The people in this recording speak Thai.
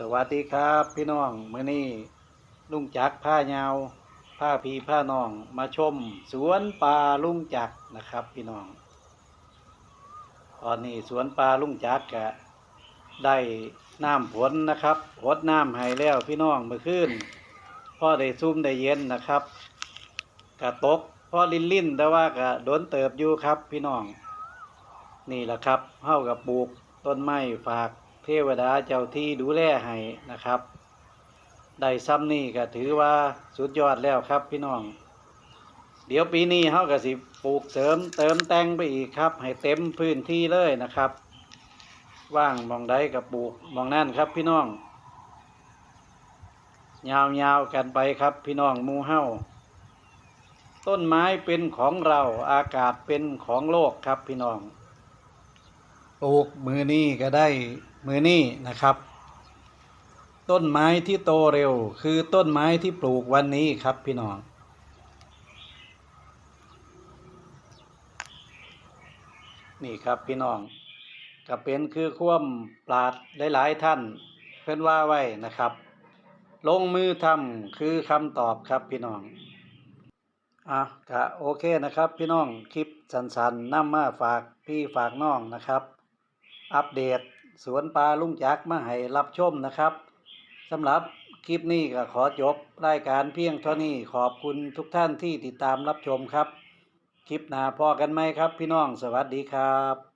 สวัสดีครับพี่น้องมื้อนี้ลุงจักผ้ายาวผ้าพีผ้าน้องมาชม สวนปลาลุงจักนะครับ พี่น้องตอนนี้สวนปลาลุงจักกะได้น้ำฝนนะครับหดน้ำให้แล้วพี่น้องเมื่อคืนพ่อได้ซุ่มได้เย็นนะครับกะตกพ่อลินลินแต่ว่ากะโดนเติบอยู่ครับพี่น้อง นี่แหละครับเฮากับปลูกต้นไม้ฝาก เทวดาเจ้าที่ดูแลให้นะครับ ได้ซ้ำนี่ก็ถือว่าสุดยอดแล้วครับพี่น้อง เดี๋ยวปีนี้เฮาก็สิปลูกเสริมเติมแต่งไปอีกครับ ให้เต็มพื้นที่เลยนะครับ ว่างมองใดกับปลูกมองนั่นครับพี่น้อง ยาวๆกันไปครับพี่น้องมูเฮาต้นไม้เป็นของเราอากาศเป็นของโลกครับพี่น้อง ปลูกมือนี้ก็ได้มือนี้นะครับ ต้นไม้ที่โตเร็ว คือต้นไม้ที่ปลูกวันนี้ครับพี่น้องนี่ครับพี่น้องก็เป็นคือความปราดหลายๆท่าน เพื่อนว่าไว้นะครับ ลงมือทำคือคำตอบครับพี่น้องอะก็โอเคนะครับ พี่น้องคลิปสันๆนำมาฝากพี่ฝากน้องนะครับ อัปเดตสวนปลาลุงจักมาให้รับชมนะครับสำหรับคลิปนี้ก็ขอจบรายการเพียงเท่านี้ขอบคุณทุกท่านที่ติดตามรับชมครับ คลิปหน้าพอกันไหมครับพี่น้องสวัสดีครับ